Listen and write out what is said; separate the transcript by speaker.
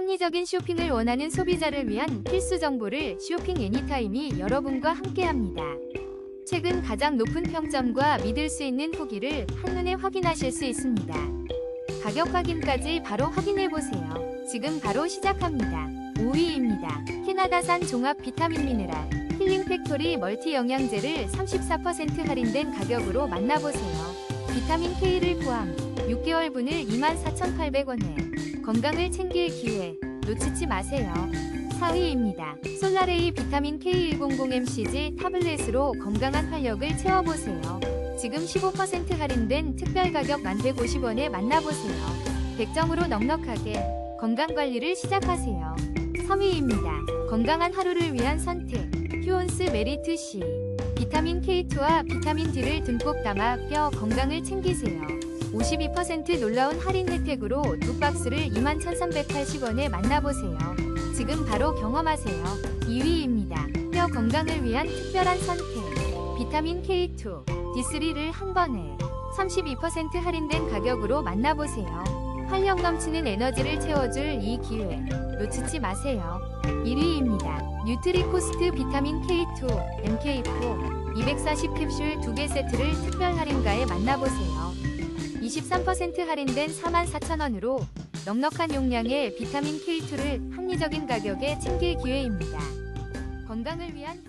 Speaker 1: 합리적인 쇼핑을 원하는 소비자를 위한 필수 정보를 쇼핑 애니타임이 여러분과 함께합니다. 최근 가장 높은 평점과 믿을 수 있는 후기를 한눈에 확인하실 수 있습니다. 가격 확인까지 바로 확인해 보세요. 지금 바로 시작합니다. 5위입니다. 캐나다산 종합 비타민 미네랄 힐링 팩토리 멀티 영양제를 34% 할인된 가격으로 만나보세요. 비타민 K를 포함 6개월분을 24,800원에 건강을 챙길 기회 놓치지 마세요. 4위입니다. 솔라레이 비타민 K100mcg 타블렛으로 건강한 활력을 채워보세요. 지금 15% 할인된 특별 가격 1,150원에 만나보세요. 100점으로 넉넉하게 건강관리를 시작하세요. 3위입니다. 건강한 하루를 위한 선택. 휴온스 메리트 C. 비타민 K2와 비타민 D를 듬뿍 담아 뼈 건강을 챙기세요. 52% 놀라운 할인 혜택으로 두 박스를 21,380원에 만나보세요. 지금 바로 경험하세요. 2위입니다. 뼈 건강을 위한 특별한 선택. 비타민 K2, D3를 한 번에 32% 할인된 가격으로 만나보세요. 활력 넘치는 에너지를 채워줄 이 기회 놓치지 마세요. 1위입니다. 뉴트리코스트 비타민 K2, MK4, 240 캡슐 2개 세트를 특별 할인가에 만나보세요. 23% 할인된 44,000원으로 넉넉한 용량의 비타민 K2를 합리적인 가격에 챙길 기회입니다. 건강을 위한